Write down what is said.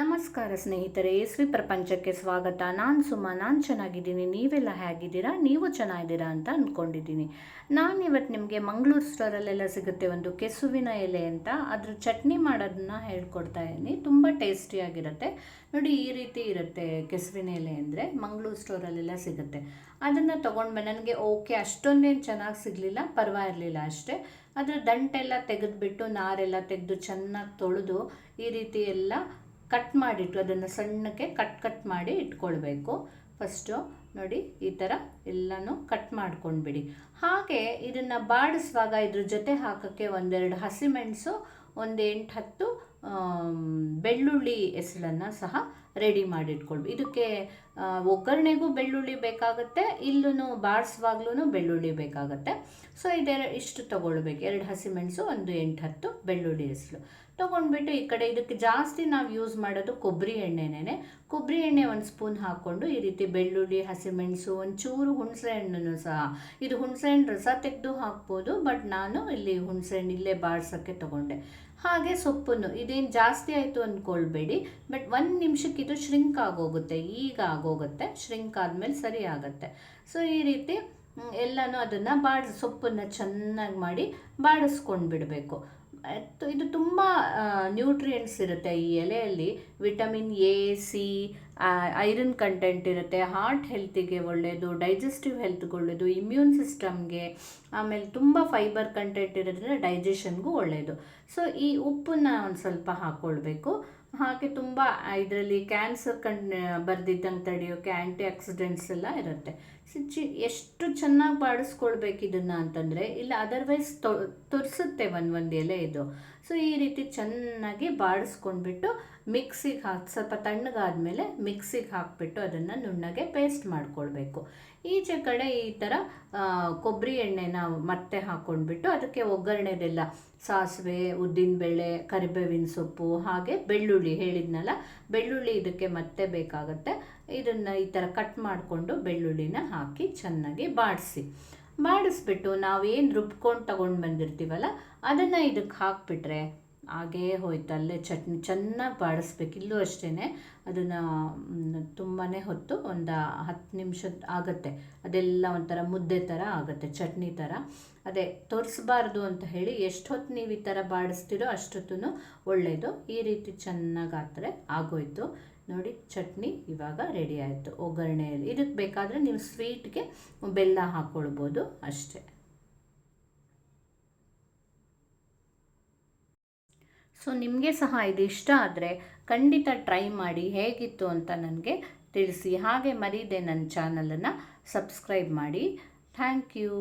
ನಮಸ್ಕಾರ ಸ್ನೇಹಿತರೆ ವಿ ಪ್ರಪಂಚಕ್ಕೆ ಸ್ವಾಗತ. ನಾನು ಸುಮ್ಮ ನಾನು ಚೆನ್ನಾಗಿದ್ದೀನಿ. ನೀವೆಲ್ಲ ಹೇಗಿದ್ದೀರಾ? ನೀವು ಚೆನ್ನಾಗಿದ್ದೀರಾ ಅಂತ ಅಂದ್ಕೊಂಡಿದ್ದೀನಿ ನಾನು ಇವತ್ತು ನಿಮಗೆ ಮಂಗಳೂರು ಸ್ಟೋರಲ್ಲೆಲ್ಲ ಸಿಗುತ್ತೆ ಒಂದು ಕೆಸುವಿನ ಎಲೆ ಅಂತ. ಅದ್ರ ಚಟ್ನಿ ಮಾಡೋದನ್ನ ಹೇಳ್ಕೊಡ್ತಾ ಇದ್ದೀನಿ. ತುಂಬ ಟೇಸ್ಟಿಯಾಗಿರುತ್ತೆ ನೋಡಿ, ಈ ರೀತಿ ಇರುತ್ತೆ ಕೆಸುವಿನ ಎಲೆ ಅಂದರೆ ಮಂಗಳೂರು ಸ್ಟೋರಲ್ಲೆಲ್ಲ ಸಿಗುತ್ತೆ. ಅದನ್ನು ತೊಗೊಂಡ್ಬಂದು ನನಗೆ ಓಕೆ, ಅಷ್ಟೊಂದೇನು ಚೆನ್ನಾಗಿ ಸಿಗಲಿಲ್ಲ. ಪರವಾಗಿರಲಿಲ್ಲ ಅಷ್ಟೇ. ಅದರ ದಂಟೆಲ್ಲ ತೆಗೆದುಬಿಟ್ಟು, ನಾರೆಲ್ಲ ತೆಗೆದು ಚೆನ್ನಾಗಿ ತೊಳೆದು ಈ ರೀತಿ ಎಲ್ಲ ಕಟ್ ಮಾಡಿಟ್ಟು ಅದನ್ನು ಸಣ್ಣಕ್ಕೆ ಕಟ್ ಕಟ್ ಮಾಡಿ ಇಟ್ಕೊಳ್ಬೇಕು. ಫಸ್ಟು ನೋಡಿ ಈ ಥರ ಎಲ್ಲನೂ ಕಟ್ ಮಾಡ್ಕೊಂಡ್ಬಿಡಿ. ಹಾಗೆ ಇದನ್ನು ಬಾಡಿಸುವಾಗ ಇದ್ರ ಜೊತೆ ಹಾಕೋಕ್ಕೆ ಒಂದೆರಡು ಹಸಿಮೆಣಸು ಒಂದು ಎಂಟು ಹತ್ತು ಬೆಳ್ಳುಳ್ಳಿ ಹೆಸಳನ್ನು ಸಹ ರೆಡಿ ಮಾಡಿಟ್ಕೊಳ್ಬೇಕು ಇದಕ್ಕೆ ಒಗ್ಗರಣೆಗೂ ಬೆಳ್ಳುಳ್ಳಿ ಬೇಕಾಗುತ್ತೆ ಇಲ್ಲೂ ಬಾರಿಸುವಾಗ್ಲೂ ಬೆಳ್ಳುಳ್ಳಿ ಬೇಕಾಗುತ್ತೆ. ಸೊ ಇದೆರ ಇಷ್ಟು ತೊಗೊಳ್ಬೇಕು. ಎರಡು ಹಸಿಮೆಣಸು, ಒಂದು ಎಂಟು ಹತ್ತು ಬೆಳ್ಳುಳ್ಳಿ ಹೆಸರು. ತೊಗೊಂಡ್ಬಿಟ್ಟು ಈ ಕಡೆ ಇದಕ್ಕೆ ಜಾಸ್ತಿ ನಾವು ಯೂಸ್ ಮಾಡೋದು ಕೊಬ್ಬರಿ ಎಣ್ಣೆನೇ ಕೊಬ್ಬರಿ ಎಣ್ಣೆ ಒಂದು ಸ್ಪೂನ್ ಹಾಕ್ಕೊಂಡು ಈ ರೀತಿ ಬೆಳ್ಳುಳ್ಳಿ, ಹಸಿಮೆಣಸು, ಒಂಚೂರು ಹುಣಸೆ ಹಣ್ಣನ್ನು ಸಹ ಇದು ಹುಣಸೆ ಹಣ್ಣು ರಸ ತೆಗೆದು ಹಾಕ್ಬೋದು, ಬಟ್ ನಾನು ಇಲ್ಲಿ ಹುಣಸೆ ಹಣ್ಣು ಇಲ್ಲೇ ಬಾಡ್ಸೋಕ್ಕೆ ತೊಗೊಂಡೆ. ಹಾಗೆ ಸೊಪ್ಪನ್ನು, ಇದೇನು ಜಾಸ್ತಿ ಆಯಿತು ಅಂದ್ಕೊಳ್ಬೇಡಿ ಬಟ್ ಒಂದು ನಿಮಿಷಕ್ಕೆ ಇದು ಶ್ರಿಂಕ್ ಆಗೋಗುತ್ತೆ, ಈಗ ಆಗೋಗುತ್ತೆ ಶ್ರಿಂಕ್ ಆದಮೇಲೆ ಸರಿ ಆಗುತ್ತೆ. ಸೊ ಈ ರೀತಿ ಎಲ್ಲನೂ ಅದನ್ನು ಬಾಡ್, ಸೊಪ್ಪನ್ನು ಚೆನ್ನಾಗಿ ಮಾಡಿ ಬಾಡಿಸ್ಕೊಂಡು ಬಿಡಬೇಕು ಇದು ತುಂಬ ನ್ಯೂಟ್ರಿಯೆಂಟ್ಸ್ ಇರುತ್ತೆ ಈ ಎಲೆಯಲ್ಲಿ. Vitamin A, C iron content ಇರುತ್ತೆ. ಹಾರ್ಟ್ ಹೆಲ್ತಿಗೆ ಒಳ್ಳೆಯದು ಡೈಜೆಸ್ಟಿವ್ ಹೆಲ್ತ್ಗೆ ಒಳ್ಳೆಯದು ಇಮ್ಯೂನ್ ಸಿಸ್ಟಮ್ಗೆ ಆಮೇಲೆ ತುಂಬ ಫೈಬರ್ ಕಂಟೆಂಟ್ ಇರೋದ್ರಿಂದ ಡೈಜೆಷನ್ಗೂ ಒಳ್ಳೆಯದು ಸೊ ಈ ಉಪ್ಪನ್ನ ಒಂದು ಸ್ವಲ್ಪ ಹಾಕ್ಕೊಳ್ಬೇಕು ಹಾಗೆ ತುಂಬ, ಇದರಲ್ಲಿ ಕ್ಯಾನ್ಸರ್ ಕಣ್ ಬರ್ದಿದ್ದಂಗೆ ತಡೆಯೋಕ್ಕೆ ಆ್ಯಂಟಿ ಆಕ್ಸಿಡೆಂಟ್ಸ್ ಎಲ್ಲ ಇರುತ್ತೆ. ಚಿ, ಎಷ್ಟು ಚೆನ್ನಾಗಿ ಬಾಡಿಸ್ಕೊಳ್ಬೇಕು ಇದನ್ನು ಅಂತಂದರೆ, ಇಲ್ಲ ಅದರ್ವೈಸ್ ತೊ, ತೊರಿಸುತ್ತೆ ಒಂದು ಒಂದು ಎಲೆ ಇದು. ಸೊ, ಈ ರೀತಿ ಚೆನ್ನಾಗಿ ಬಾಡಿಸ್ಕೊಂಡ್ಬಿಟ್ಟು ಮಿಕ್ಸಿಗೆ ಹಾಕಿ, ಸ್ವಲ್ಪ ತಣ್ಣಗಾದ ಮೇಲೆ ಮಿಕ್ಸಿಗೆ ಹಾಕಿಬಿಟ್ಟು ಅದನ್ನು ನುಣ್ಣಗೆ ಪೇಸ್ಟ್ ಮಾಡ್ಕೊಳ್ಬೇಕು. ಈಚೆ ಕಡೆ ಈ ಥರ ಕೊಬ್ಬರಿ ಎಣ್ಣೆನ ಮತ್ತೆ ಹಾಕ್ಕೊಂಡ್ಬಿಟ್ಟು ಅದಕ್ಕೆ ಒಗ್ಗರಣೆದೆಲ್ಲ ಸಾಸಿವೆ ಉದ್ದಿನಬೇಳೆ ಕರಿಬೇವಿನ ಸೊಪ್ಪು, ಹಾಗೆ ಬೆಳ್ಳುಳ್ಳಿ ಹೇಳಿದ್ನಲ್ಲ, ಬೆಳ್ಳುಳ್ಳಿ ಇದಕ್ಕೆ ಮತ್ತೆ ಬೇಕಾಗುತ್ತೆ. ಇದನ್ನು ಈ ಥರ ಕಟ್ ಮಾಡಿಕೊಂಡು ಬೆಳ್ಳುಳ್ಳಿನ ಹಾಕಿ ಚೆನ್ನಾಗಿ ಬಾಡಿಸಿ. ಬಾಡಿಸ್ಬಿಟ್ಟು ನಾವೇನು ರುಬ್ಕೊಂಡು ತಗೊಂಡು ಬಂದಿರ್ತೀವಲ್ಲ, ಅದನ್ನು ಇದಕ್ಕೆ ಹಾಕ್ಬಿಟ್ರೆ ಹಾಗೇ ಹೋಯ್ತು, ಅಲ್ಲೇ ಚಟ್ನಿ ಚೆನ್ನಾಗಿ ಬಾಡಿಸ್ಬೇಕು. ಇಲ್ಲೂ ಅಷ್ಟೇ ಅದನ್ನು ತುಂಬಾ ಹೊತ್ತು ಒಂದು ಹತ್ತು ನಿಮಿಷದ ಆಗುತ್ತೆ. ಅದೆಲ್ಲ ಒಂಥರ ಮುದ್ದೆ ಥರ ಆಗುತ್ತೆ, ಚಟ್ನಿ ಥರ ಅದೇ, ತೋರಿಸ್ಬಾರ್ದು ಅಂತ ಹೇಳಿ ಎಷ್ಟು ಹೊತ್ತು ನೀವು ಈ ಥರ ಬಾಡಿಸ್ತೀರೋ ಅಷ್ಟೊತ್ತೂ ಒಳ್ಳೆಯದು ಈ ರೀತಿ ಚೆನ್ನಾಗಿ ಆದರೆ ಆಗೋಯ್ತು. ನೋಡಿ, ಚಟ್ನಿ ಇವಾಗ ರೆಡಿ ಆಯಿತು. ಒಗ್ಗರಣೆಯಲ್ಲಿ ಇದಕ್ಕೆ ಬೇಕಾದರೆ ನೀವು ಸ್ವೀಟ್ಗೆ ಬೆಲ್ಲ ಹಾಕ್ಕೊಳ್ಬೋದು ಅಷ್ಟೇ. ಸೊ ನಿಮಗೆ ಸಹ ಇದು ಇಷ್ಟ ಆದರೆ ಖಂಡಿತ ಟ್ರೈ ಮಾಡಿ ಹೇಗಿತ್ತು ಅಂತ ನನಗೆ ತಿಳಿಸಿ. ಹಾಗೆ ಮರೀದೆ ನನ್ನ ಚಾನಲನ್ನು ಸಬ್ಸ್ಕ್ರೈಬ್ ಮಾಡಿ. Thank you